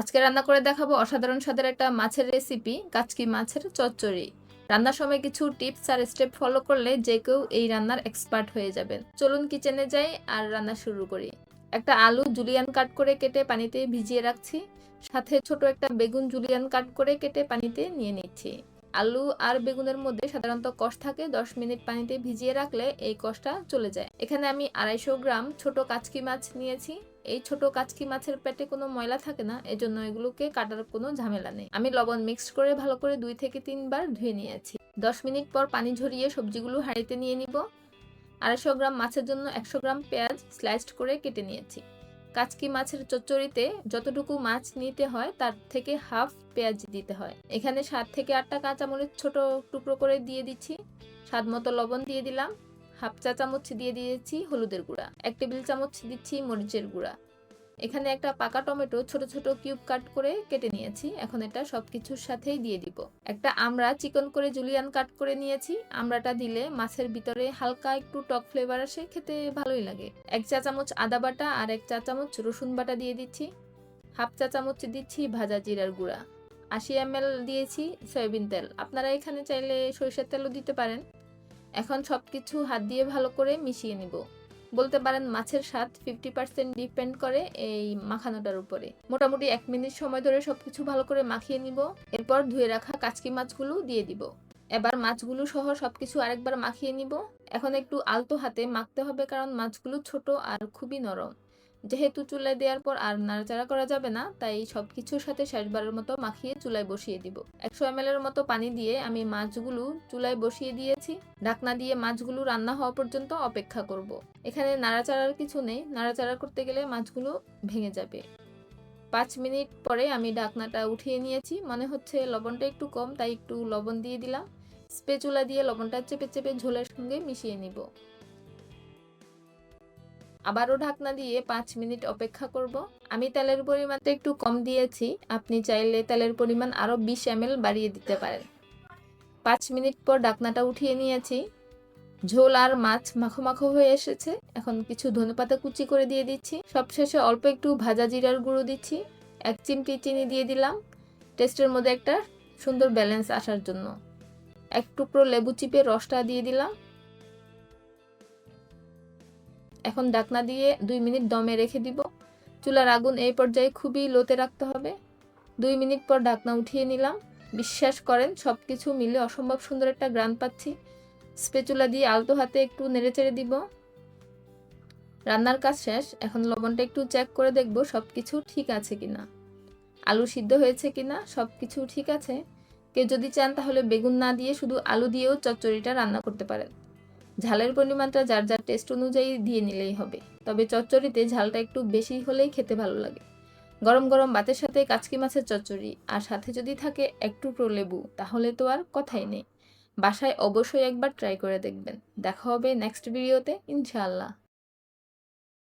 আজকে রান্না করে দেখাবো অসাধারণ স্বাদের একটা মাছের রেসিপি কাচকি মাছের চচ্চড়ি। রান্নার সময় কিছু টিপস আর স্টেপ ফলো করলে যে কেউ এই রান্নার এক্সপার্ট হয়ে যাবেন। চলুন কিচেনে যাই আর রান্না শুরু করি। একটা আলু জুলিয়ান কাট করে কেটে পানিতে ভিজিয়ে রাখছি। সাথে ছোট একটা বেগুন জুলিয়ান কাট করে কেটে পানিতে নিয়ে নিচ্ছি। আলু আর বেগুনের মধ্যে সাধারণত কষ থাকে, দশ মিনিট পানিতে ভিজিয়ে রাখলে এই কষটা চলে যায়। এখানে আমি আড়াইশো গ্রাম ছোট কাচকি মাছ নিয়েছি। এই ছোট কাচকি মাছের পেটে কোনো ময়লা থাকে না, এজন্য এগুলোকে কাটার কোনো ঝামেলা নেই। আমি লবণ মিক্সড করে ভালো করে দুই থেকে তিনবার ধুয়ে নিয়েছি। দশ মিনিট পর পানি ঝরিয়ে সবজিগুলো হাঁড়িতে নিয়ে নিব। আড়াইশো গ্রাম মাছের জন্য একশো গ্রাম পেঁয়াজ স্লাইসড করে কেটে নিয়েছি। কাচকি মাছের চচ্চড়িতে যতটুকু মাছ নিতে হয়, তার থেকে হাফ পেঁয়াজ দিতে হয়। এখানে সাত থেকে আটটা কাঁচামরিচ ছোট টুকরো করে দিয়ে দিচ্ছি। স্বাদ মতো লবণ দিয়ে দিলাম। হাফ চা চামচ দিয়ে দিয়েছি হলুদের গুঁড়া, এক টেবিল চামচ দিচ্ছি মরিচের গুঁড়া। এখানে একটা পাকা টমেটো ছোট ছোট কিউব কাট করে কেটে নিয়েছি, এখন এটা সব কিছুর সাথেই দিয়ে দিব। একটা আমরা চিকন করে জুলিয়ান কাট করে নিয়েছি, আমরাটা দিলে মাছের ভিতরে হালকা একটু টক ফ্লেভার আসে, খেতে ভালোই লাগে। এক চা চামচ আদা বাটা আর এক চা চামচ রসুন বাটা দিয়ে দিচ্ছি। হাফ চা চামচ দিচ্ছি ভাজা জিরার গুঁড়া। আশি এম দিয়েছি সয়াবিন তেল। আপনারা এখানে চাইলে সরিষার তেলও দিতে পারেন। এখন সব কিছু হাত দিয়ে ভালো করে মিশিয়ে নিব। বলতে পারেন মাছের স্বাদ ফিফটি পার্সেন্ট ডিপেন্ড করে এই মাখানোটার উপরে। মোটামুটি এক মিনিট সময় ধরে সবকিছু ভালো করে মাখিয়ে নিব। এরপর ধুয়ে রাখা কাচকি মাছগুলো দিয়ে দিব। এবার মাছগুলো সহ সবকিছু আরেকবার মাখিয়ে নিব। এখন একটু আলতো হাতে মাখতে হবে কারণ মাছগুলো ছোট আর খুবই নরম। যেহেতু চুলায় দেওয়ার পর আর নাড়াচাড়া করা যাবে না, তাই সব কিছুর সাথে শেষবারের মতো মাখিয়ে চুলায় বসিয়ে দিব। একশো এম এর মতো পানি দিয়ে আমি মাছগুলো চুলায় বসিয়ে দিয়েছি। ঢাকনা দিয়ে মাছগুলো রান্না হওয়া পর্যন্ত অপেক্ষা করব। এখানে নাড়াচাড়ার কিছু নেই। নাড়াচাড়া করতে গেলে মাছগুলো ভেঙে যাবে। পাঁচ মিনিট পরে আমি ঢাকনাটা উঠিয়ে নিয়েছি। মনে হচ্ছে লবণটা একটু কম, তাই একটু লবণ দিয়ে দিলাম। স্পেচুলা দিয়ে লবণটা চেপে চেপে ঝোলের সঙ্গে মিশিয়ে নিব। আবারও ঢাকনা দিয়ে পাঁচ মিনিট অপেক্ষা করব। আমি তেলের পরিমাণটা একটু কম দিয়েছি। আপনি চাইলে তেলের পরিমাণ আরও বিশ এম বাড়িয়ে দিতে পারেন। পাঁচ মিনিট পর ডাকনাটা উঠিয়ে নিয়েছি। ঝোল আর মাছ মাখো মাখো হয়ে এসেছে। এখন কিছু ধনেপাতা কুচি করে দিয়ে দিচ্ছি। সবশেষে অল্প একটু ভাজা জিরার গুঁড়ো দিচ্ছি। এক চিমটি চিনি দিয়ে দিলাম। টেস্টের মধ্যে একটা সুন্দর ব্যালেন্স আসার জন্য। এক টুকরো লেবু চিপে রসটা দিয়ে দিলাম। এখন ডাকনা দিয়ে দুই মিনিট দমে রেখে দিব। চুলার আগুন এই পর্যায়ে খুবই লোতে রাখতে হবে। দুই মিনিট পর ঢাকনা উঠিয়ে নিলাম। বিশ্বাস করেন সব কিছু মিলে অসম্ভব সুন্দর একটা গ্রান পাচ্ছি। স্পেচুলা দিয়ে আলতো হাতে একটু নেড়েচেড়ে দিব। রান্নার কাজ শেষ, এখন লবণটা একটু চেক করে দেখব সব কিছু ঠিক আছে কিনা। আলু সিদ্ধ হয়েছে কিনা সব কিছু ঠিক আছে। কেউ যদি চান তাহলে বেগুন না দিয়ে শুধু আলু দিয়েও চচ্চড়িটা রান্না করতে পারেন। ঝালের পরিমাণটা যার যার টেস্ট অনুযায়ী দিয়ে নিলেই হবে। তবে চচ্চড়িতে ঝালটা একটু বেশি হলেই খেতে ভালো লাগে। গরম গরম ভাতের সাথে কাচকি মাছের চচ্চড়ি আর সাথে যদি থাকে একটু লেবু তাহলে তো আর কথাই নেই। বাসায় অবশ্যই একবার ট্রাই করে দেখবেন। দেখা হবে নেক্সট ভিডিওতে ইনশাআল্লাহ।